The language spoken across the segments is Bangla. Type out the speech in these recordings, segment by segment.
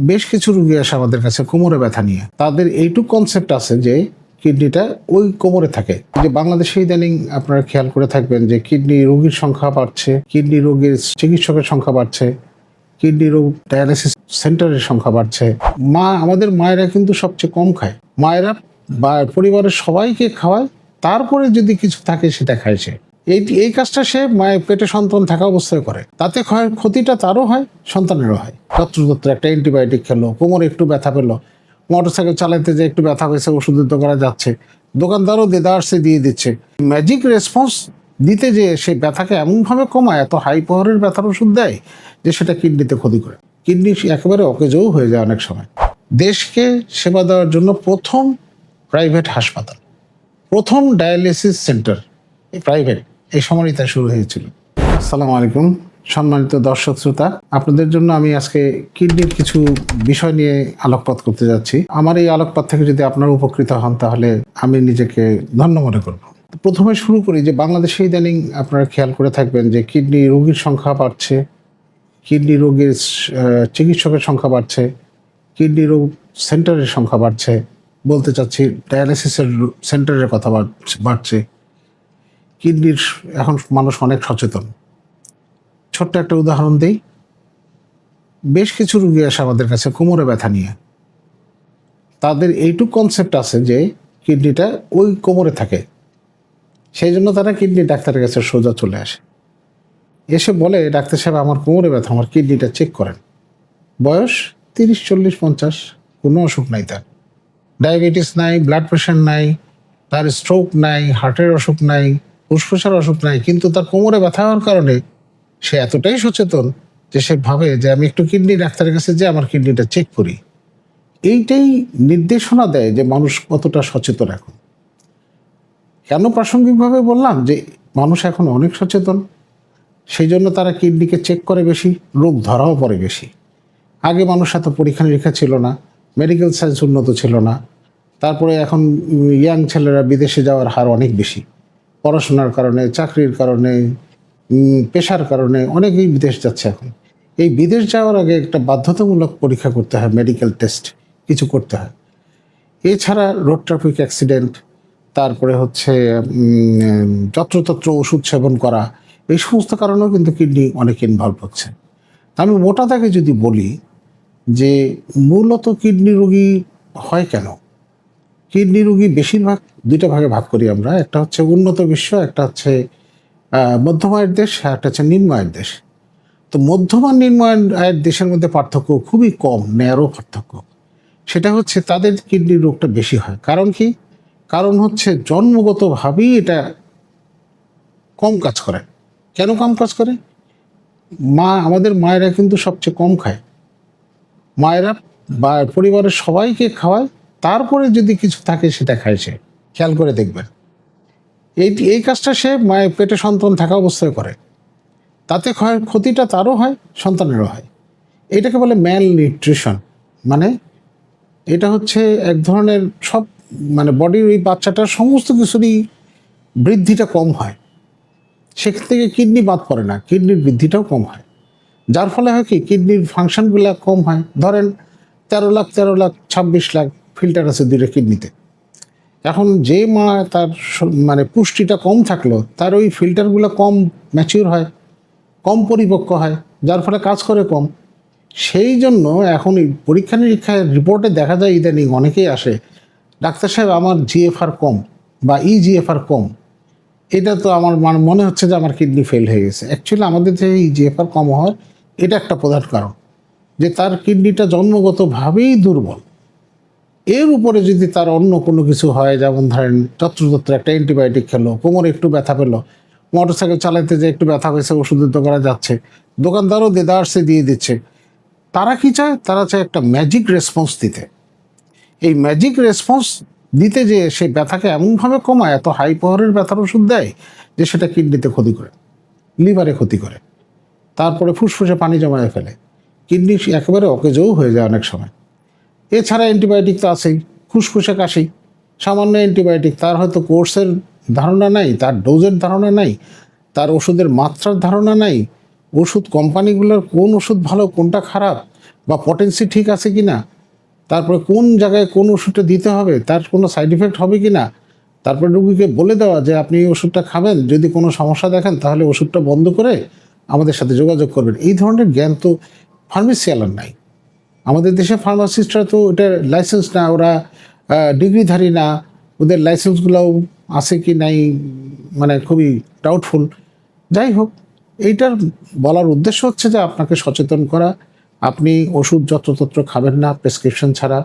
বেশ কিছু রুগী আসে আমাদের কাছে কোমরে ব্যথা নিয়ে। তাদের এইটুক কনসেপ্ট আছে যে, কিডনিটা ওই কোমরে থাকে। যে বাংলাদেশে ইদানিং আপনারা খেয়াল করে থাকবেন যে, কিডনি রোগীর সংখ্যা বাড়ছে, কিডনি রোগীর চিকিৎসকের সংখ্যা বাড়ছে, কিডনি রোগ ডায়ালিসিস সেন্টারের সংখ্যা বাড়ছে। মা, আমাদের মায়েরা কিন্তু সবচেয়ে কম খায়। মায়েরা বা পরিবারের সবাইকে খাওয়ায়, তারপরে যদি কিছু থাকে সেটা সে। এই এই কাজটা সে মায়ের পেটে সন্তান থাকা অবস্থায় করে। তাতে ক্ষতিটা তারও হয়, সন্তানেরও হয়। যত্রতত্র একটা অ্যান্টিবায়োটিক খেলো, কোমরে একটু ব্যথা পেল, মোটরসাইকেল চালাতে যে একটু ব্যথা হয়েছে ওষুধের দোকানে যাচ্ছে, দোকানদারও দেদারসে দিয়ে দিচ্ছে। ম্যাজিক রেসপন্স দিতে যে সে ব্যথাকে এমনভাবে কমায়, এত হাই পাওয়ারের ব্যথার ওষুধ দেয় যে সেটা কিডনিতে ক্ষতি করে। কিডনি একেবারে অকেজও হয়ে যায় অনেক সময়। দেশকে সেবা দেওয়ার জন্য প্রথম প্রাইভেট হাসপাতাল, প্রথম ডায়ালিসিস সেন্টার প্রাইভেট। এই সময়ই শুরু হয়েছিল। আসসালামু আলাইকুম, সম্মানিত দর্শক শ্রোতা, আপনাদের জন্য আমি আজকে কিডনির কিছু বিষয় নিয়ে আলোকপাত করতে যাচ্ছি। আমার এই আলোকপাত থেকে যদি আপনারা উপকৃত হন, তাহলে আমি নিজেকে ধন্য মনে করব। প্রথমে শুরু করি যে, বাংলাদেশে ইদানিং আপনারা খেয়াল করে থাকবেন যে, কিডনি রোগীর সংখ্যা বাড়ছে, কিডনি রোগীর চিকিৎসকের সংখ্যা বাড়ছে, কিডনি রোগ সেন্টারের সংখ্যা বাড়ছে। বলতে চাচ্ছি, ডায়ালিসিসের সেন্টারের কথা বাড়ছে। কিডনির এখন মানুষ অনেক সচেতন। ছোট্ট একটা উদাহরণ দিই। বেশ কিছু রুগী আসে আমাদের কাছে কোমরে ব্যথা নিয়ে। তাদের এইটুক কনসেপ্ট আছে যে কিডনিটা ওই কোমরে থাকে। সেই জন্য তারা কিডনি ডাক্তারের কাছে সোজা চলে আসে। এসে বলে, ডাক্তার সাহেব, আমার কোমরে ব্যথা, আমার কিডনিটা চেক করেন। বয়স তিরিশ, চল্লিশ, পঞ্চাশ, কোনো অসুখ নাই তার। ডায়াবেটিস নাই ব্লাড প্রেশার নাই, তার স্ট্রোক নাই হার্টের অসুখ নাই ফুসফুসের অসুখ নাই, কিন্তু তার কোমরে ব্যথা হওয়ার কারণে সে এতটাই সচেতন যে সে ভাবে যে আমি একটু কিডনি ডাক্তারের কাছে যে আমার কিডনিটা চেক করি। এইটাই নির্দেশনা দেয় যে মানুষ কতটা সচেতন এখন। কেন প্রাসঙ্গিকভাবে বললাম যে মানুষ এখন অনেক সচেতন সেই জন্য তারা কিডনিকে চেক করে বেশি, রোগ ধরাও পড়ে বেশি। আগে মানুষ এত পরীক্ষা নিরীক্ষা ছিল না মেডিকেল সায়েন্স উন্নত ছিল না, তারপরে এখন ইয়াং ছেলেরা বিদেশে যাওয়ার হার অনেক বেশি। পড়াশোনার কারণে, চাকরির কারণে পেশার কারণে অনেকেই বিদেশ যাচ্ছে এখন। এই বিদেশ যাওয়ার আগে একটা বাধ্যতামূলক পরীক্ষা করতে হয় মেডিকেল টেস্ট কিছু করতে হয়। এছাড়া রোড ট্রাফিক অ্যাক্সিডেন্ট তারপরে হচ্ছে যত্রতত্র ওষুধ সেবন করা, এই সমস্ত কারণেও কিন্তু কিডনি অনেক ইনভলভ হচ্ছে। আমি মোটা দাগে যদি বলি যে মূলত কিডনি রোগী হয় কেন? কিডনি রুগী বেশিরভাগ দুইটা ভাগে ভাগ করি আমরা। একটা হচ্ছে উন্নত বিশ্ব, একটা হচ্ছে মধ্যম আয়ের দেশ, আর একটা হচ্ছে নিম্ন আয়ের দেশ। তো মধ্যম আর নিম্ন আয়ের দেশের মধ্যে পার্থক্য খুবই কম, ন্যারো পার্থক্য। সেটা হচ্ছে তাদের কিডনি রোগটা বেশি হয়। কারণ কি? কারণ হচ্ছে জন্মগতভাবেই এটা কম কাজ করে। কেন কম কাজ করে? মা, আমাদের মায়েরা কিন্তু সবচেয়ে কম খায়। মায়েরা বা পরিবারের সবাইকে খাওয়ায় তারপরে যদি কিছু থাকে সেটা খায় সে। খেয়াল করে দেখবেন। এই এই কাজটা সে মায়ের পেটে সন্তান থাকা অবস্থায় করে। তাতে ক্ষতিটা তারও হয়, সন্তানেরও হয়। এটাকে বলে ম্যাল নিউট্রিশন মানে এটা হচ্ছে এক ধরনের সব মানে বডির ওই বাচ্চাটার সমস্ত কিছুরই বৃদ্ধিটা কম হয়। সেখান থেকে কিডনি বাদ পড়ে না কিডনির বৃদ্ধিটাও কম হয়। যার ফলে হয় কি কিডনির ফাংশনগুলো কম হয়। ধরেন তেরো লাখ তেরো লাখ, ছাব্বিশ লাখ ফিল্টার আছে দুইটা কিডনিতে। এখন যে মা তার মানে পুষ্টিটা কম থাকল, তার ওই ফিল্টারগুলো কম ম্যাচিওর হয়, কম পরিপক্ক হয়, যার ফলে কাজ করে কম। সেই জন্য এখন এই পরীক্ষা নিরীক্ষায় রিপোর্টে দেখা যায় ইদানিং অনেকেই আসে, ডাক্তার সাহেব আমার জিএফআর কম বা ই জিএফআর কম। এটা তো আমার মানে মনে হচ্ছে যে আমার কিডনি ফেল হয়ে গেছে। অ্যাকচুয়ালি আমাদের যে এই জিএফআর কম হওয়ার এটা একটা প্রধান কারণ, যে তার কিডনিটা জন্মগতভাবেই দুর্বল। এর উপরে যদি তার অন্য কোনো কিছু হয়, যেমন ধরেন যত্রতত্র একটা অ্যান্টিবায়োটিক খেলো, কোমরে একটু ব্যথা পেল মোটর সাইকেল চালাতে যে একটু ব্যথা হয়েছে, ওষুধের দোকানে যাচ্ছে, দোকানদারও দেদারসে দিয়ে দিচ্ছে, তারা কি চায়? তারা চায় একটা ম্যাজিক রেসপন্স দিতে। এই ম্যাজিক রেসপন্স দিতে যে সে ব্যথাকে এমনভাবে কমায়, এত হাই পাওয়ারের ব্যথার ওষুধ দেয় যে সেটা কিডনিতে ক্ষতি করে লিভারে ক্ষতি করে, তারপরে ফুসফুসে পানি জমায়ে ফেলে। কিডনি একেবারে অকেজও হয়ে যায় অনেক সময়। এছাড়া অ্যান্টিবায়োটিক তো আছেই ফুসফুসে কাশি। সামান্য অ্যান্টিবায়োটিক, তার হয়তো কোর্সের ধারণা নাই, তার ডোজের ধারণা নাই, তার ওষুধের মাত্রার ধারণা নাই। ওষুধ কোম্পানিগুলোর কোন ওষুধ ভালো, কোনটা খারাপ, বা পটেন্সি ঠিক আছে কি না তারপরে কোন জায়গায় কোন ওষুধটা দিতে হবে, তার কোনো সাইড ইফেক্ট হবে কি না তারপরে রুগীকে বলে দেওয়া যে আপনি এই ওষুধটা খাবেন, যদি কোনো সমস্যা দেখেন তাহলে ওষুধটা বন্ধ করে আমাদের সাথে যোগাযোগ করবেন। এই ধরনের জ্ঞান তো ফার্মেসিয়ালার নাই। আমাদের দেশে ফার্মাসিস্টরা তো এটা লাইসেন্স না, ওরা ডিগ্রিধারী না। ওদের লাইসেন্সগুলোও আছে কি নাই মানে খুবই ডাউটফুল যাই হোক, এইটার বলার উদ্দেশ্য হচ্ছে যে আপনাকে সচেতন করা। আপনি ওষুধ যত্রতত্র খাবেন না প্রেসক্রিপশন ছাড়া।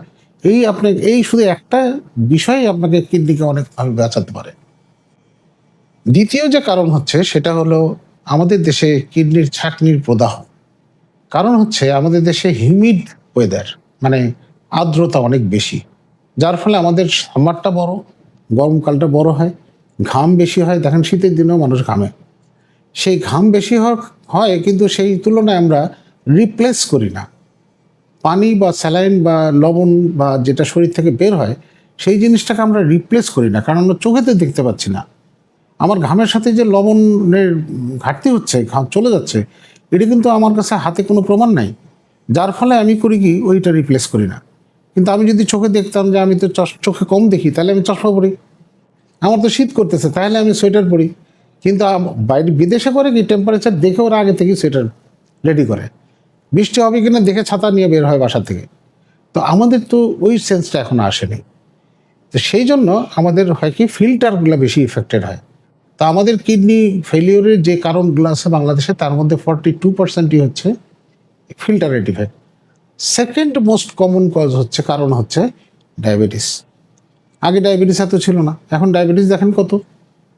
এই আপনি, এই শুধু একটা বিষয় আপনাকে কিডনিকে অনেকভাবে বাঁচাতে পারে। দ্বিতীয় যে কারণ হচ্ছে, সেটা হলো আমাদের দেশে কিডনির ছাকনির প্রদাহ। কারণ হচ্ছে, আমাদের দেশে হিউমিড ওয়েদার মানে আর্দ্রতা অনেক বেশি। যার ফলে আমাদের সামারটা বড়, গরমকালটা বড় হয়, ঘাম বেশি হয়, দেখেন শীতের দিনেও মানুষ ঘামে। সেই ঘাম বেশি হয় কিন্তু সেই তুলনায় আমরা রিপ্লেস করি না। পানি বা স্যালাইন বা লবণ বা যেটা শরীর থেকে বের হয়, সেই জিনিসটাকে আমরা রিপ্লেস করি না, কারণ আমরা চোখেতে দেখতে পাচ্ছি না। আমার ঘামের সাথে যে লবণের ঘাটতি হচ্ছে, ঘাম চলে যাচ্ছে, এটা কিন্তু আমার কাছে হাতে কোনো প্রমাণ নাই। যার ফলে আমি করি কি, ওইটা রিপ্লেস করি না। কিন্তু আমি যদি চোখে দেখতাম যে আমি তো চোখে কম দেখি, তাহলে আমি চশমা পরি। আমার তো শীত করতেছে, তাহলে আমি সোয়েটার পরি। কিন্তু বাইরে বিদেশে করে কি টেম্পারেচার দেখে ওরা আগে থেকেই সোয়েটার রেডি করে। বৃষ্টি হবে কিনা দেখে ছাতা নিয়ে বের হয় বাসা থেকে। তো আমাদের তো ওই সেন্সটা এখনও আসেনি। তো সেই জন্য আমাদের হয় কি ফিল্টারগুলো বেশি ইফেক্টেড হয়। তা আমাদের কিডনি ফেলিওরের যে কারণগুলো আছে বাংলাদেশে, তার মধ্যে ফর্টি টু পার্সেন্টই হচ্ছে ফিল্টারের defect second most common cause হচ্ছে, কারণ হচ্ছে ডায়াবেটিস আগে ডায়াবেটিস এত ছিল না, এখন ডায়াবেটিস দেখেন কত।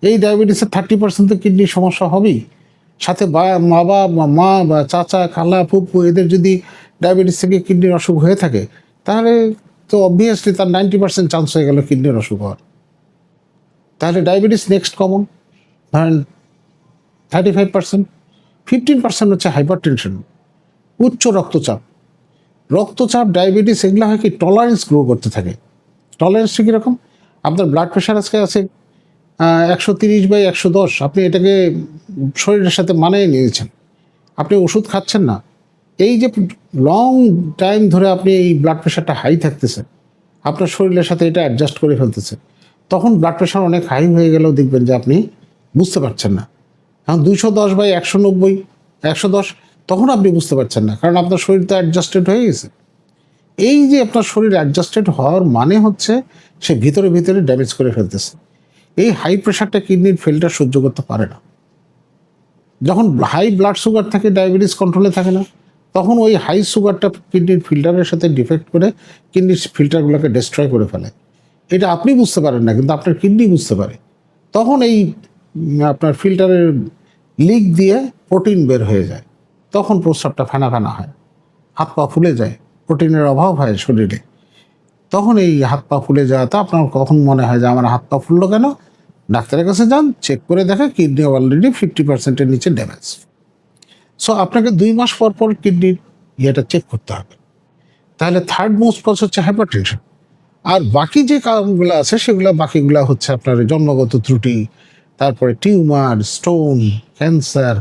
এই ডায়াবেটিসের থার্টি পার্সেন্ট তো কিডনির সমস্যা হবেই। সাথে বা, মা বা মা, বা চাচা, খালা, ফুপু, এদের যদি ডায়াবেটিস থেকে কিডনির অসুখ হয়ে থাকে, তাহলে তো অবভিয়াসলি তার নাইনটি পার্সেন্ট চান্স হয়ে গেল কিডনির অসুখ হওয়ার। তাহলে ডায়াবেটিস নেক্সট কমন ধরেন thirty five percent fifteen percent হচ্ছে হাইপার টেনশন উচ্চ রক্তচাপ। রক্তচাপ, ডায়াবেটিস এগুলো হয় কি টলারেন্স গ্রো করতে থাকে। টলারেন্সটা কীরকম আপনার ব্লাড প্রেশার আজকে আছে একশো তিরিশ বাই একশো দশ। আপনি এটাকে শরীরের সাথে মানিয়ে নিয়েছেন। আপনি ওষুধ খাচ্ছেন না। এই যে লং টাইম ধরে আপনি এই ব্লাড প্রেশারটা হাই থাকতেছে, আপনার শরীরের সাথে এটা অ্যাডজাস্ট করে ফেলতেছে, তখন ব্লাড প্রেশার অনেক হাই হয়ে গেলেও দেখবেন যে আপনি বুঝতে পারছেন না। এখন দুইশো দশ বাই একশো নব্বই, একশো দশ তখন আপনি বুঝতে পারছেন না, কারণ আপনার শরীর তো অ্যাডজাস্টেড হয়ে গেছে। এই যে আপনার শরীর অ্যাডজাস্টেড হওয়ার মানে হচ্ছে সে ভিতরে ভিতরে ড্যামেজ করে ফেলতেছে। এই হাই প্রেশারটা কিডনির ফেলটা সহ্য করতে পারে না। যখন হাই ব্লাড সুগার থাকে ডায়াবেটিস কন্ট্রোলে থাকে না, তখন ওই হাই সুগারটা কিডনির ফিল্টারের সাথে ডিফেক্ট করে কিডনির ফিল্টারগুলোকে ডিস্ট্রয় করে ফেলে। এটা আপনি বুঝতে পারেন না, কিন্তু আপনার কিডনি বুঝতে পারে। তখন এই আপনার ফিল্টারের লিক দিয়ে প্রোটিন বের হয়ে যায়। তখন প্রস্রাবটা ফেনা ফেনা হয়। হাত পা ফুলে যায়, প্রোটিনের অভাব হয় শরীরে। তখন এই হাত পা ফুলে যাওয়াতে আপনার কখন মনে হয় যে, আমার হাত পা ফুললো কেন? ডাক্তারের কাছে যান, চেক করে দেখে কিডনি অলরেডি ফিফটি পার্সেন্টের নিচে ড্যামেজ সো আপনাকে দুই মাস পর পর কিডনির ইয়েটা চেক করতে হবে। তাহলে থার্ড মোস্ট কজ হচ্ছে হাইপার টেনশন আর বাকি যে কারণগুলো আছে, সেগুলো বাকিগুলো হচ্ছে আপনার জন্মগত ত্রুটি, তারপরে টিউমার স্টোন ক্যান্সার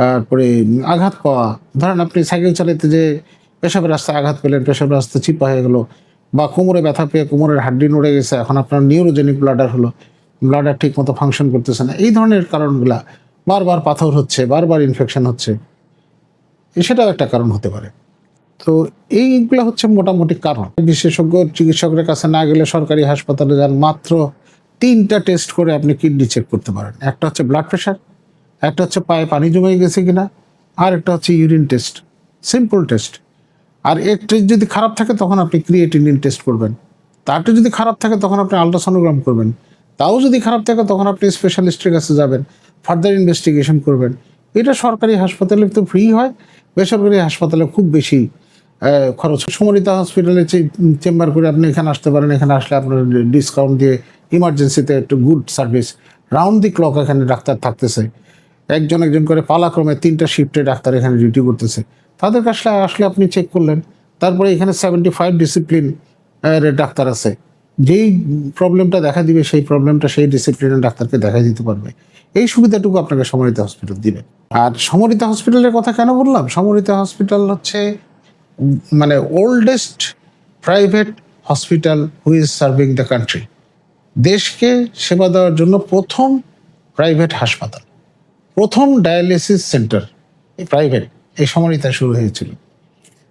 তারপরে আঘাত পাওয়া, ধরেন আপনি সাইকেল চালাতে যে পেশাবের রাস্তায় আঘাত পেলেন, পেশাবের রাস্তা চিপা হয়ে গেলো বা কোমরে ব্যথা পেয়ে কোমরের হাড্ডি নড়ে গেছে, এখন আপনার নিউরোজেনিক ব্লাডার হলো ব্লাডার ঠিক মতো ফাংশন করতেছে না। এই ধরনের কারণগুলা বারবার পাথর হচ্ছে, বারবার ইনফেকশন হচ্ছে। সেটাও একটা কারণ হতে পারে। তো এইগুলো হচ্ছে মোটামুটি কারণ। বিশেষজ্ঞ চিকিৎসকের কাছে না গেলে সরকারি হাসপাতালে যান, মাত্র তিনটা টেস্ট করে আপনি কিডনি চেক করতে পারেন। একটা হচ্ছে ব্লাড প্রেশার একটা হচ্ছে পায়ে পানি জমে গেছে কিনা, আর একটা হচ্ছে ইউরিন টেস্ট সিম্পল টেস্ট আর এর টেস্ট যদি খারাপ থাকে, তখন আপনি ক্রিয়েটিনিন টেস্ট করবেন। তারটা যদি খারাপ থাকে, তখন আপনি আলট্রাসোনোগ্রাম করবেন। তাও যদি খারাপ থাকে, তখন আপনি স্পেশালিস্টের কাছে যাবেন ফার্দার ইনভেস্টিগেশন করবেন। এটা সরকারি হাসপাতালে তো ফ্রি হয়। বেসরকারি হাসপাতালে খুব বেশি খরচ সমরিতা হসপিটালে চেম্বার করে আপনি এখানে আসতে পারেন, এখানে আসলে আপনার ডিসকাউন্ট দিয়ে ইমার্জেন্সিতে একটু good service round the clock এখানে ডাক্তার থাকতেছে। একজন একজন করে পালাক্রমে তিনটা শিফটে ডাক্তার এখানে ডিউটি করতেছে। তাদের কাছে আসলে আপনি চেক করলেন, তারপরে এখানে সেভেন্টি ফাইভ ডিসিপ্লিন ডাক্তার আছে। যেই প্রবলেমটা দেখা দিবে, সেই প্রবলেমটা সেই ডিসিপ্লিনের ডাক্তারকে দেখা দিতে পারবে। এই সুবিধাটুকু আপনাকে সমরিতা হসপিটাল দিবে। আর সমরিতা হসপিটালের কথা কেন বললাম? সমরিতা হসপিটাল হচ্ছে মানে oldest private hospital who is serving the country দেশকে সেবা দেওয়ার জন্য প্রথম প্রাইভেট হাসপাতাল। প্রথম ডায়ালিসিস সেন্টার প্রাইভেট, এই সময়টা শুরু হয়েছিল।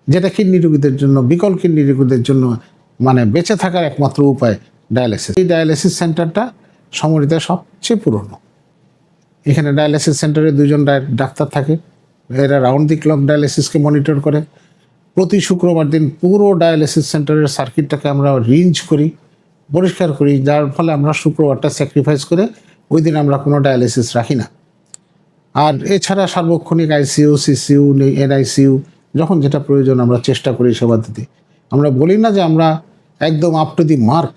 যেটা কিডনি রোগীদের জন্য, বিকল কিডনি রোগীদের জন্য মানে বেঁচে থাকার একমাত্র উপায় ডায়ালিসিস। এই ডায়ালিসিস সেন্টারটা সমরিতে সবচেয়ে পুরনো। এখানে ডায়ালিসিস সেন্টারে দুজন ডাক্তার থাকে। এরা রাউন্ড দি ক্লক ডায়ালিসিসকে মনিটর করে। প্রতি শুক্রবার দিন পুরো ডায়ালিসিস সেন্টারের সার্কিটটাকে আমরা রিঞ্জ করি, পরিষ্কার করি। যার ফলে আমরা শুক্রবারটা স্যাক্রিফাইস করে ওই দিন আমরা কোনো ডায়ালিসিস রাখি না। আর এছাড়া সার্বক্ষণিক আইসিইউ, সিসিইউ, এনআইসিইউ, যখন যেটা প্রয়োজন আমরা চেষ্টা করি সেবা দিতে। আমরা বলি না যে আমরা একদম আপ টু দি মার্ক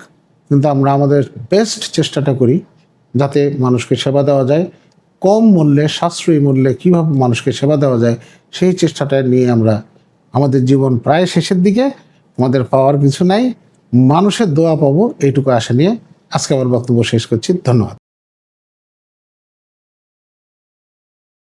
কিন্তু আমরা আমাদের বেস্ট চেষ্টাটা করি যাতে মানুষকে সেবা দেওয়া যায়। কম মূল্যে, সাশ্রয়ী মূল্যে কীভাবে মানুষকে সেবা দেওয়া যায়, সেই চেষ্টাটা নিয়ে আমরা আমাদের জীবন প্রায় শেষের দিকে, আমাদের পাওয়ার কিছু নাই। মানুষের দোয়া পাবো, এইটুকু আশা নিয়ে আজকে আমার বক্তব্য শেষ করছি। ধন্যবাদ।